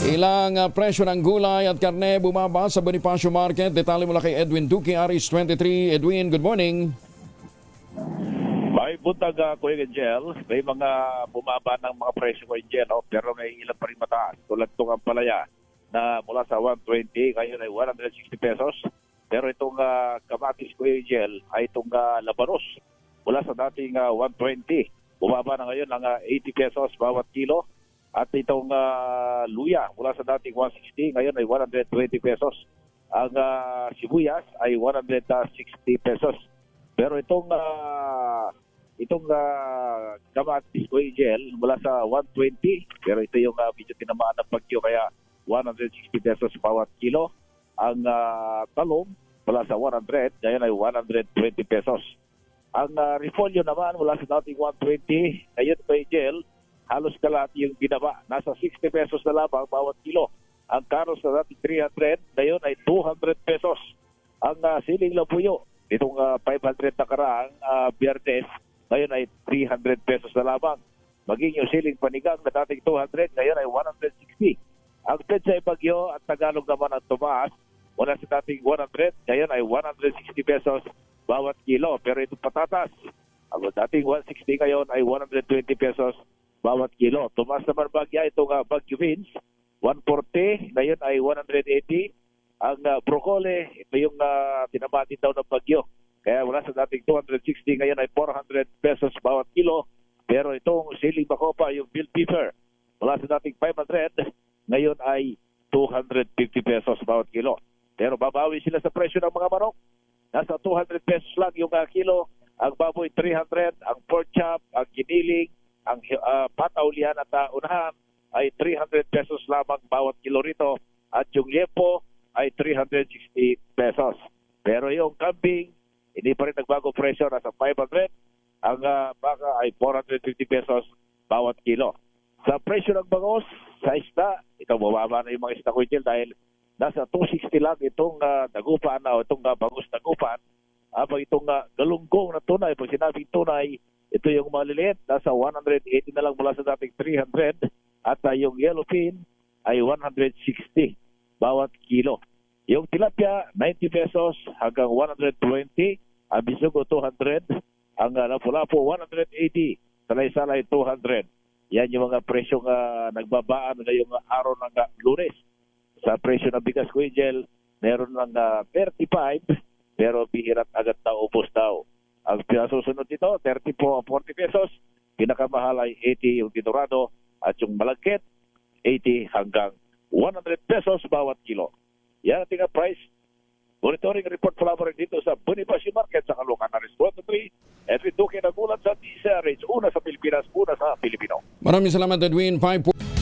Ilang ah, presyo ng gulay at karne bumaba sa Bonifacio Market. Detalye mula kay Edwin Duque, Aris 23. Edwin, good morning. May buntag uh, Kuya Angel, may mga bumaba ng mga presyo ko Angel, no? pero may ilan pa rin mataas. Tulad itong ang palaya na mula sa 120, ngayon ay 160 pesos. Pero itong uh, kamatis Kuya Angel ay itong uh, labanos mula sa dating uh, 120. Bumaba na ngayon ng uh, 80 pesos bawat kilo. At itong uh, luya mula sa dating 160, ngayon ay 120 pesos. Ang uh, sibuyas ay 160 pesos. Pero itong ah, itong uh, kamatis ko gel mula sa 120 pero ito yung ah, medyo tinamaan ng bagyo kaya 160 pesos bawat kilo. Ang ah, talong mula sa 100 ngayon ay 120 pesos. Ang uh, repolyo naman mula sa dating 120 ngayon ko gel halos kalahati yung binaba. Nasa 60 pesos na lamang bawat kilo. Ang karos sa dating 300 ngayon ay 200 pesos. Ang uh, siling labuyo itong ah, 500 na karaang uh, biyernes, ngayon ay 300 pesos na lamang. Maging yung siling panigang na dating 200, ngayon ay 160. Ang petsa ay bagyo at Tagalog naman ang tumaas. Mula sa dating 100, ngayon ay 160 pesos bawat kilo. Pero itong patatas, ang dating 160 ngayon ay 120 pesos bawat kilo. Tumaas naman bagya itong uh, bagyo beans, 140, ngayon ay 180 ang uh, broccoli, ito yung uh, tinamati daw ng bagyo. Kaya wala sa dating 260, ngayon ay 400 pesos bawat kilo. Pero itong siling bakopa, yung bill pepper, wala sa dating 500, ngayon ay 250 pesos bawat kilo. Pero babawi sila sa presyo ng mga manok. Nasa 200 pesos lang yung uh, kilo. Ang baboy 300, ang pork chop, ang giniling, ang uh, pataulian at uh, unahan ay 300 pesos lamang bawat kilo rito. At yung yepo, ay 360 pesos. Pero yung kambing, hindi pa rin nagbago presyo, nasa 500. Ang uh, baka ay 450 pesos bawat kilo. Sa presyo ng bangos, sa isda, ito bumaba na yung mga isda ko dahil nasa 260 lang itong uh, dagupan o itong uh, bangus dagupan. Habang itong uh, galunggong na tunay, pag sinabing tunay, ito yung maliliit, nasa 180 na lang mula sa dating 300. At uh, yung yellowfin ay 160 bawat kilo. Yung tilapia, 90 pesos hanggang 120. Ang bisugo, 200. Ang uh, lapu-lapu, 180. Salay-salay, 200. Yan yung mga presyong uh, nagbabaan ngayong araw ng lunes. Sa presyo ng bigas ko, Angel, meron ng uh, 35, pero bihirat agad na. Ang pinasusunod dito, 30 po, 40 pesos. Pinakamahal ay 80 yung dinurado at yung malagkit, 80 hanggang 100 pesos bawat kilo. Yan ang tinga price. Monitoring report collaborate dito sa Bonifacio Market sa Caloocan na Response 3. Edwin Duque nagulat sa DCRH. Una sa Pilipinas, una sa Pilipino. Maraming salamat, Edwin. 5